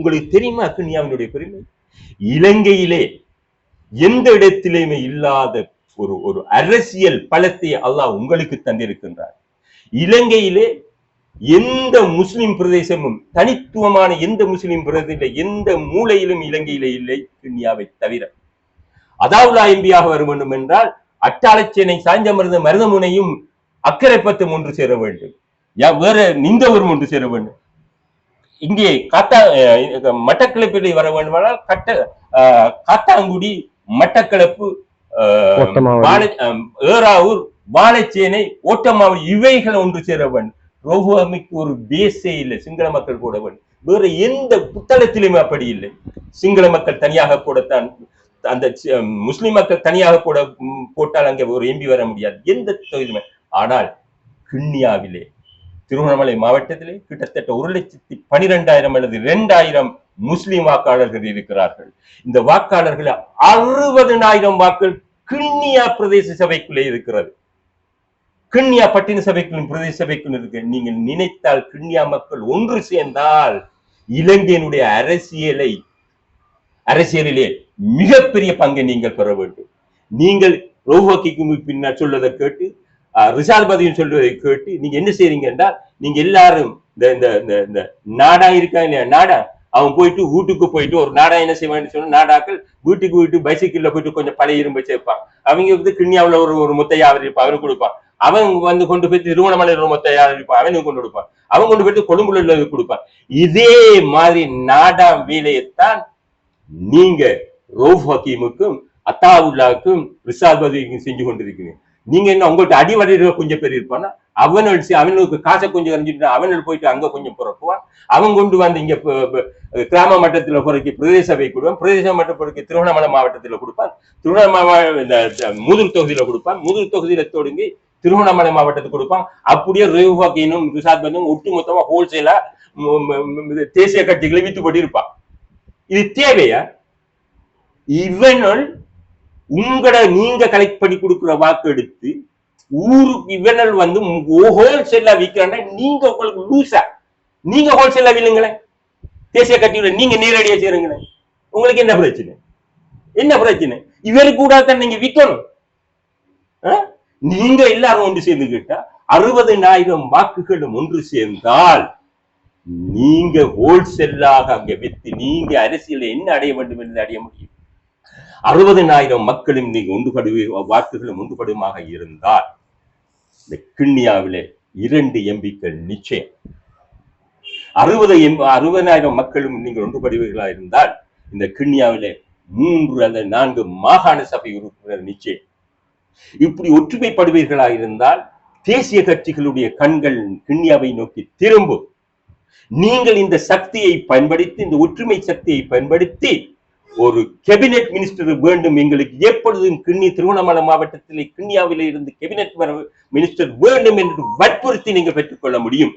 உங்களுக்கு தெரியுமா கிண்ணியாவினுடைய பெருமை? இலங்கையிலே எந்த இடத்திலுமே இல்லாத ஒரு ஒரு அரசியல் பலத்தை அல்லாஹ் உங்களுக்கு தந்திருக்கின்றார். இலங்கையிலே எந்த முஸ்லிம் பிரதேசமும் தனித்துவமான எந்த முஸ்லிம் பிரதேச எந்த மூலையிலும் இலங்கையிலே இல்லை கிண்ணியாவை தவிர. அதாவுலா எம்பியாக வர வேண்டும் என்றால் அட்டாளச்சேனை சாஞ்சமருந்த மருதமுனையும் அக்கரைப்பத்தும் ஒன்று சேர வேண்டும். யா- வேற நிந்தவரும் ஒன்று சேர வேண்டும். இங்கே காத்தா மட்டக்களப்பில் வர வேண்டுமானால் கட்ட காத்தாங்குடி மட்டக்களப்பு ஏறாவூர் வாழைச்சேனை ஓட்டமாவடி இவைகள் ஒன்று சேர வேண்டும். ரோஹுவாமிக்கு ஒரு பேஸே இல்லை. சிங்கள மக்கள் கூட வேண்டும். வேற எந்த புத்தளத்திலுமே அப்படி இல்லை. சிங்கள மக்கள் தனியாக கூடத்தான் அந்த முஸ்லிம் மக்கள் தனியாக கூட போட்டால் அங்கே ஒரு எம்பி வர முடியாது. எந்த தொகுதியுமே ஆனால் கிண்ணியாவிலே திருவண்ணாமலை மாவட்டத்திலே கிட்டத்தட்ட ஒரு லட்சத்தி பனிரெண்டாயிரம் அல்லது இரண்டாயிரம் முஸ்லிம் வாக்காளர்கள் இருக்கிறார்கள். இந்த வாக்காளர்கள் அறுபதனாயிரம் வாக்கள் கிண்ணியா பிரதேச சபைக்குள்ளே இருக்கிறது. கிண்ணியா பட்டின சபைக்குள்ளும் பிரதேச சபைக்குள்ளும் இருக்கு. நீங்கள் நினைத்தால் கிண்ணியா மக்கள் ஒன்று சேர்ந்தால் இலங்கையினுடைய அரசியலை அரசியலிலே மிகப்பெரிய பங்கை நீங்கள் பெற வேண்டும். நீங்கள் ரோஹோக்கிக்கு பின்னால் சொல்வதை கேட்டு ரிசால் பதியும் சொல்வதை கேட்டு நீங்க என்ன செய்றீங்க என்றால் நீங்க எல்லாரும் இந்த இந்த இந்த இந்த நாடா இருக்கா இல்லையா? நாடா. அவன் போயிட்டு வீட்டுக்கு போயிட்டு ஒரு நாடா என்ன செய்வான்னு சொன்னா நாடாக்கள் வீட்டுக்கு போயிட்டு பைசைக்கிள்ல போயிட்டு கொஞ்சம் பழைய இரும்பு சேர்ப்பான். அவங்க வந்து கிண்ணியாவுல ஒரு ஒரு முத்தையா அவர் இருப்பான் அவனுக்கு கொடுப்பான். அவன் வந்து கொண்டு போய் திருவண்ணாமலையில் ஒரு முத்தையா இருப்பான் அவனுக்கு கொண்டு கொடுப்பான். அவன் கொண்டு போயிட்டு கொழும்புல உள்ளது கொடுப்பான். இதே மாதிரி நாடா வேலையைத்தான் நீங்க ரோஃப் ஹக்கீமுக்கும் அத்தாவுல்லாவுக்கும் ரிசால் பதிவுக்கும் செஞ்சு கொண்டிருக்கீங்க நீங்க என்ன உங்கள்ட்ட அடிவடையில கொஞ்சம் பேர் இருப்பானா? அவன் அடிச்சு அவனுக்கு காசை கொஞ்சம் கரைஞ்சிட்டு அவனோட போயிட்டு அங்க கொஞ்சம் புறக்குவான் அவன் கொண்டு வந்து இங்க கிராம மட்டத்துல பிறகு பிரதேச சபை கொடுப்பான் பிரதேச மட்ட திருவண்ணாமலை மாவட்டத்துல கொடுப்பான். திருவண்ணாமலை இந்த இந்த தொகுதியில கொடுப்பான். முதல் தொகுதியில தொடங்கி திருவண்ணாமலை மாவட்டத்துக்கு கொடுப்பான். அப்படியே ரேவாக்கினும் ரிசாத் பந்தும் ஒட்டுமொத்தமா ஹோல்சேலா தேசிய கட்சிகளை வித்து போட்டு இருப்பான் இது தேவையா? இவனுள் உங்களை நீங்க கலெக்ட் பண்ணி கொடுக்குற வாக்கு எடுத்து ஊருக்கு இவனல் வந்து ஹோல்சேலா விற்கிறாண்டா நீங்க உங்களுக்கு லூசா நீங்க ஹோல்சேலா வில்லுங்களேன். தேசிய கட்சியோட நீங்க நேரடியா சேருங்களேன். உங்களுக்கு என்ன பிரச்சனை? என்ன பிரச்சனை? இவருக்கு கூட தான் நீங்க விற்கணும். நீங்க எல்லாரும் ஒன்று சேர்ந்துக்கிட்டா அறுபதனாயிரம் வாக்குகளும் ஒன்று சேர்ந்தால் நீங்க ஹோல்சேலாக அங்க வித்து நீங்க அரசியல என்ன அடைய வேண்டும் என்று அடைய முடியும்? அறுபதினாயிரம் மக்களும் நீ ஒன்றுபடு வாக்குகளும் ஒன்றுபடுமாக இருந்தால் இந்த கிண்ணியாவிலே இரண்டு எம்பிக்கள் நிச்சயம். அறுபது எம் அறுபதாயிரம் மக்களும் நீங்கள் ஒன்றுபடுவீர்களா இருந்தால் இந்த கிண்ணியாவிலே மூன்று அல்லது நான்கு மாகாண சபை உறுப்பினர் நிச்சயம். இப்படி ஒற்றுமைப்படுவீர்களா இருந்தால் தேசிய கட்சிகளுடைய கண்கள் கிண்ணியாவை நோக்கி திரும்பும். நீங்கள் இந்த சக்தியை பயன்படுத்தி இந்த ஒற்றுமை சக்தியை பயன்படுத்தி ஒரு கேபினெட் மினிஸ்டர் வேண்டும் எங்களுக்கு எப்பொழுதும் கிண்ணி திருவண்ணாமலை மாவட்டத்திலே கிண்ணியாவிலே இருந்து கேபினெட் மினிஸ்டர் வேண்டும் என்று வற்புறுத்தி நீங்கள் பெற்றுக்கொள்ள முடியும்.